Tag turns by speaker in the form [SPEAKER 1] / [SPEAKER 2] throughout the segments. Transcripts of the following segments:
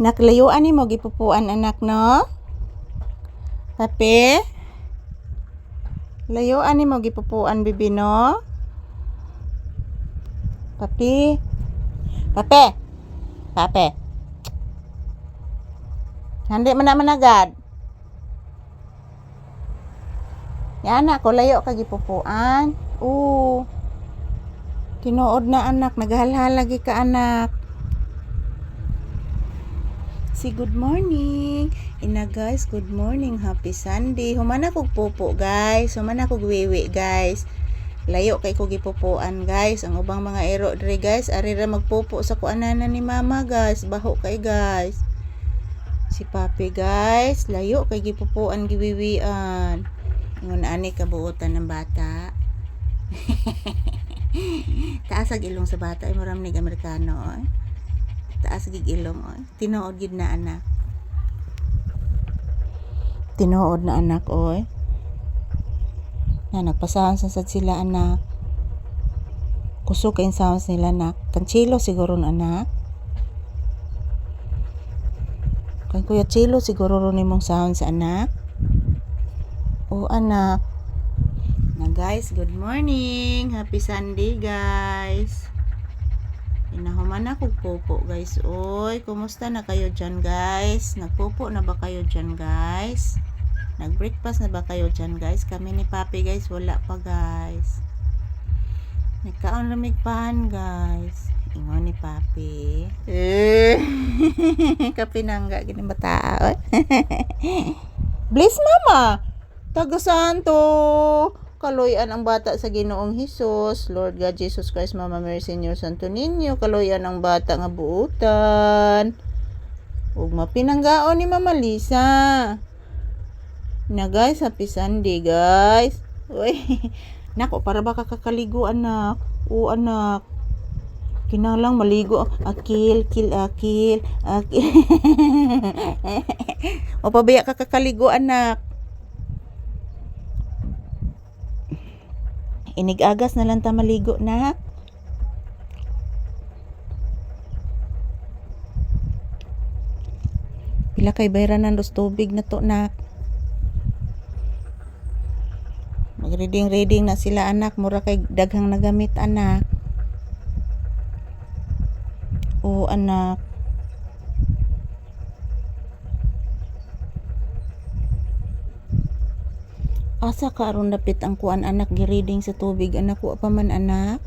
[SPEAKER 1] Naklayuan ni mo gipupuan anak no? Papi? Layuan ni mo gipupuan bibi no? Papi? Papi? Papi? Hindi man naman agad. Ya anak ko layo ka gipupuan. Oo. Tinuod na anak, naghalhal lagi ka anak. Si good morning. Ina guys, good morning. Happy Sunday. Humana kog pupo guys. Humana kog wiwi guys. Layo kay ko gipupuan guys. Ang ubang mga ero dre guys, ari ra magpupo sa kuanana ni mama guys. Baho kay guys. Si papi guys, layo kay gipupuan giwiwian. Ingon ani kabuotan ng bata. Taas ang ilong sa bata ay maram nig Amerikano oy. Taas gig ilong oy. Tinuod gid na anak. Tinuod na anak oy. Na nagpasahan sa sad sila anak. Kusog kay sounds nila anak. Kanchilo siguro na anak. Kan Kuya Chilo siguro ron nimong sound sa anak. O anak. Na guys, good morning. Happy Sunday guys. Na kog pupo guys. Oy, kumusta na kayo dyan guys? Nagpupo na ba kayo dyan guys? Nag-breakfast na ba kayo dyan guys? Kami ni Papi guys, wala pa guys. Nagkaon lamig guys. Ingon ni Papi. Eh, kapinangga gini bata. oy. Bless mama. Taga Santo. Kaloyan ang bata sa Ginoong Hesus. Lord God Jesus Christ, Mama Mary Senior Santo Niño. Kaloyan ang bata nga buutan. Ug mapinanggaon ni Mama Lisa. Na guys, happy Sunday guys. Uy, nako para ba kakakaligo anak? O anak. Kinalang maligo. Akil, kil, akil, akil. o pabaya kakakaligo anak. Inig-agas na lang ta maligo na. Pila kay bayranan dos tubig na to na. Mag-reading-reading na sila anak. Mura kay daghang nagamit anak. Oo anak. Asa ka aron dapit ang kuan anak gi-reading sa tubig anak wa pa man anak.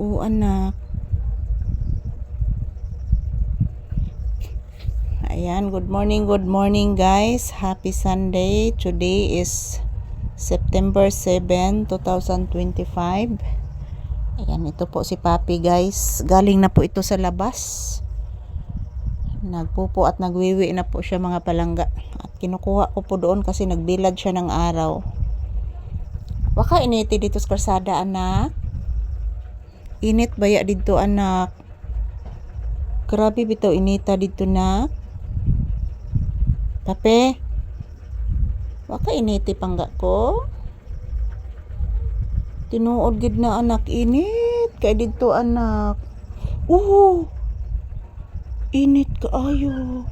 [SPEAKER 1] Oo anak. Ayan, good morning, good morning guys. Happy Sunday. Today is September 7, 2025. Ayan, ito po si Papi guys. Galing na po ito sa labas. Nagpupo at nagwiwi na po siya mga palangga. At kinukuha ko po doon kasi nagbilad siya ng araw. Waka initi dito sa karsada anak. Init baya dito anak. Grabe bitaw inita dito na. Tape. Waka initi pangga ko. Tinuod gid na anak init kay dito anak. Uh. Init kaayo.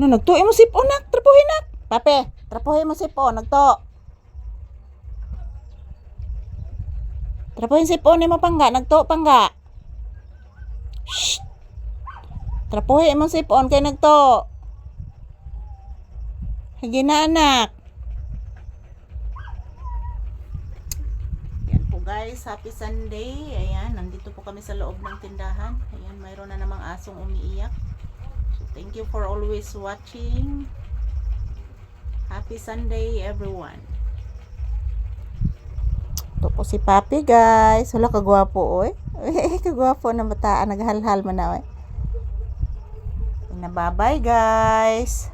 [SPEAKER 1] No nagtuo mo sipon nak, trapuhin nak. Pape, trapuhin mo sipon, nagto. Trapuhin sipon mo pangga, nagto pangga. Shh. Trapuhin mo sipon kay nagto. Higi na anak. Po guys, happy Sunday. Ayan, nandito po kami sa loob ng tindahan. Ayan, mayroon na namang asong umiiyak. So, thank you for always watching. Happy Sunday everyone. Ito po si Papi guys. Wala kagwapo oy. kagwapo na bataan. Naghalhal man na oy. Nababay guys.